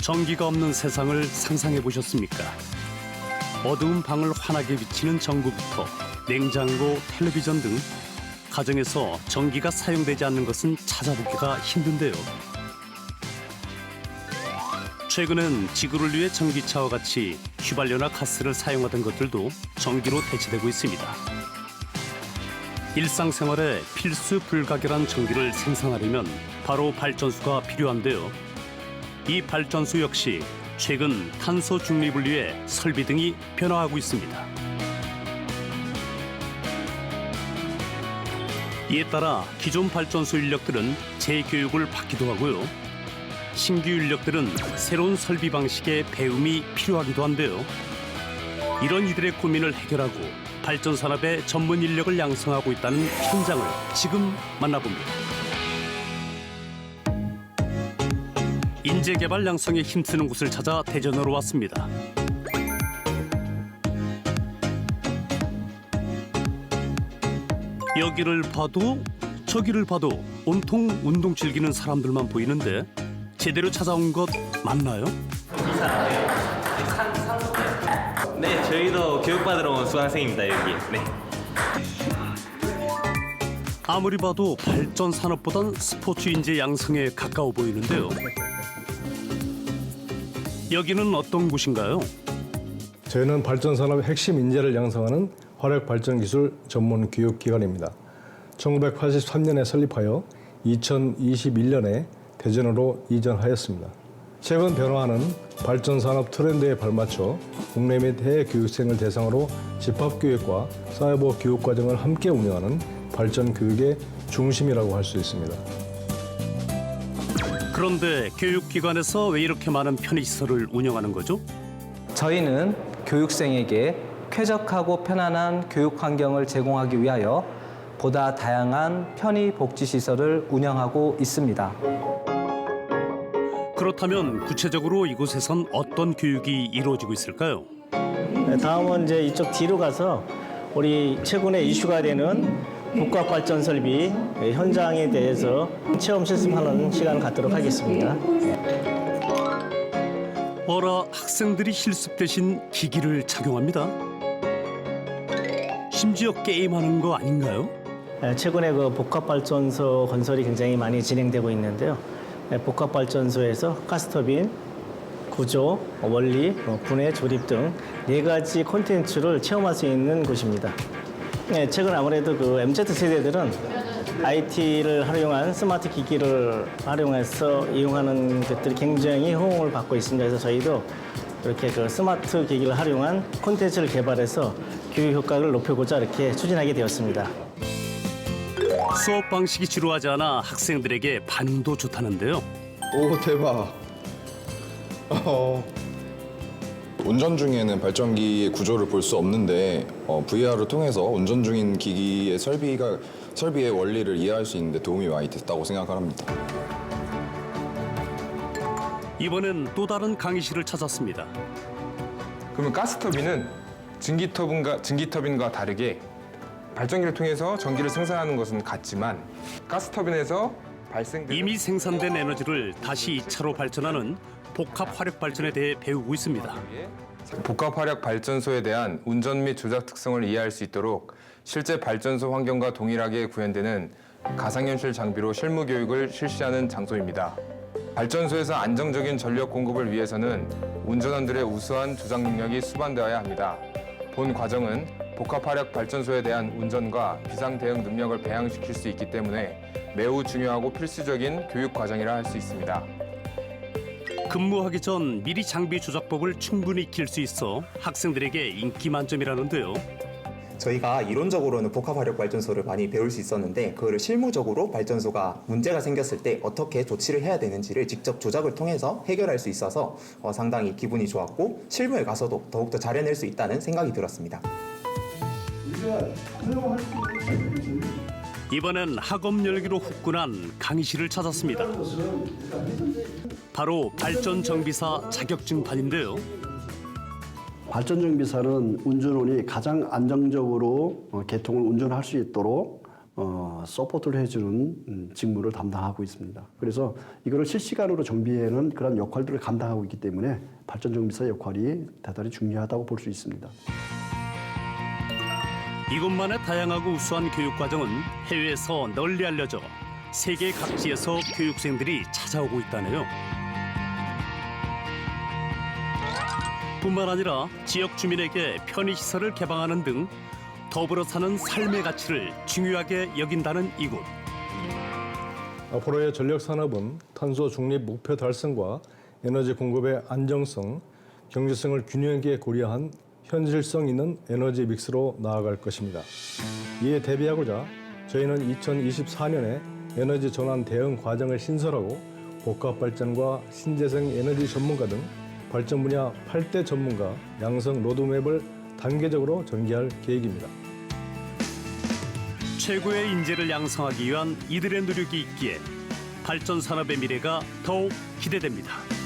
전기가 없는 세상을 상상해 보셨습니까? 어두운 방을 환하게 비치는 전구부터 냉장고, 텔레비전 등 가정에서 전기가 사용되지 않는 것은 찾아보기가 힘든데요. 최근엔 지구를 위해 전기차와 같이 휘발유나 가스를 사용하던 것들도 전기로 대체되고 있습니다. 일상생활에 필수 불가결한 전기를 생산하려면 바로 발전소가 필요한데요. 이 발전소 역시 최근 탄소 중립을 위해 설비 등이 변화하고 있습니다. 이에 따라 기존 발전소 인력들은 재교육을 받기도 하고요. 신규 인력들은 새로운 설비 방식의 배움이 필요하기도 한데요. 이런 이들의 고민을 해결하고 발전 산업의 전문 인력을 양성하고 있다는 현장을 지금 만나봅니다. 인재 개발 양성에 힘쓰는 곳을 찾아 대전으로 왔습니다. 여기를 봐도 저기를 봐도 온통 운동 즐기는 사람들만 보이는데 제대로 찾아온 것 맞나요? 네, 저희도 교육받으러 온 수강생입니다, 여기. 네. 아무리 봐도 발전 산업보단 스포츠 인재 양성에 가까워 보이는데요. 여기는 어떤 곳인가요? 저희는 발전 산업의 핵심 인재를 양성하는 화력 발전 기술 전문 교육 기관입니다. 1983년에 설립하여 2021년에 대전으로 이전하였습니다. 최근 변화하는 발전 산업 트렌드에 발맞춰 국내 및 해외 교육생을 대상으로 집합 교육과 사이버 교육 과정을 함께 운영하는 발전 교육의 중심이라고 할 수 있습니다. 그런데 교육기관에서 왜 이렇게 많은 편의시설을 운영하는 거죠? 저희는 교육생에게 쾌적하고 편안한 교육 환경을 제공하기 위하여 보다 다양한 편의 복지 시설을 운영하고 있습니다. 그렇다면 구체적으로 이곳에선 어떤 교육이 이루어지고 있을까요? 네, 다음은 이제 이쪽 뒤로 가서 우리 최근에 이슈가 되는 복합 발전 설비 현장에 대해서 체험 실습하는 시간을 갖도록 하겠습니다. 어라 학생들이 실습 대신 기기를 착용합니다. 심지어 게임하는 거 아닌가요? 네, 최근에 그 복합 발전소 건설이 굉장히 많이 진행되고 있는데요. 네, 복합 발전소에서 가스터빈 구조, 원리, 어, 분해, 조립 등 네 가지 콘텐츠를 체험할 수 있는 곳입니다. 네, 최근 아무래도 그 MZ 세대들은 IT를 활용한 스마트 기기를 활용해서 이용하는 것들이 굉장히 호응을 받고 있습니다. 그래서 저희도 이렇게 그 스마트 기기를 활용한 콘텐츠를 개발해서 교육 효과를 높이고자 이렇게 추진하게 되었습니다. 수업 방식이 지루하지 않아 학생들에게 반응도 좋다는데요. 오 대박. 어, 운전 중에는 발전기의 구조를 볼 수 없는데 어, VR을 통해서 운전 중인 기기의 설비가 설비의 원리를 이해할 수 있는데 도움이 많이 됐다고 생각을 합니다. 이번엔 또 다른 강의실을 찾았습니다. 그러면 가스 터빈은 증기 터빈과, 증기 터빈과 다르게 발전기를 통해서 전기를 생산하는 것은 같지만 가스 터빈에서 발생되는 이미 생산된 에너지를 다시 2차로 발전하는 복합 화력 발전에 대해 배우고 있습니다. 복합 화력 발전소에 대한 운전 및 조작 특성을 이해할 수 있도록 실제 발전소 환경과 동일하게 구현되는 가상현실 장비로 실무 교육을 실시하는 장소입니다. 발전소에서 안정적인 전력 공급을 위해서는 운전원들의 우수한 조작 능력이 수반되어야 합니다. 본 과정은 복합 화력 발전소에 대한 운전과 비상 대응 능력을 배양시킬 수 있기 때문에 매우 중요하고 필수적인 교육 과정이라 할 수 있습니다. 근무하기 전 미리 장비 조작법을 충분히 익힐 수 있어 학생들에게 인기 만점이라는데요. 저희가 이론적으로는 복합화력 발전소를 많이 배울 수 있었는데 그거를 실무적으로 발전소가 문제가 생겼을 때 어떻게 조치를 해야 되는지를 직접 조작을 통해서 해결할 수 있어서 어, 상당히 기분이 좋았고 실무에 가서도 더욱더 잘해낼 수 있다는 생각이 들었습니다. 이번엔 학업 열기로 후끈한 강의실을 찾았습니다. 바로 발전 정비사 자격증반인데요. 발전 정비사는 운전원이 가장 안정적으로 어, 개통을 운전할 수 있도록 어, 서포트를 해주는 음, 직무를 담당하고 있습니다. 그래서 이거를 실시간으로 정비하는 그런 역할들을 감당하고 있기 때문에 발전 정비사 역할이 대단히 중요하다고 볼 수 있습니다. 이곳만의 다양하고 우수한 교육 과정은 해외에서 널리 알려져 세계 각지에서 교육생들이 찾아오고 있다네요. 뿐만 아니라 지역 주민에게 편의시설을 개방하는 등 더불어 사는 삶의 가치를 중요하게 여긴다는 이곳. 앞으로의 전력 산업은 탄소 중립 목표 달성과 에너지 공급의 안정성, 경제성을 균형 있게 고려한 현실성 있는 에너지 믹스로 나아갈 것입니다. 이에 대비하고자 저희는 2024년에 에너지 전환 대응 과정을 신설하고 복합 발전과 신재생 에너지 전문가 등 발전 분야 8대 전문가 양성 로드맵을 단계적으로 전개할 계획입니다. 최고의 인재를 양성하기 위한 이들의 노력이 있기에 발전 산업의 미래가 더욱 기대됩니다.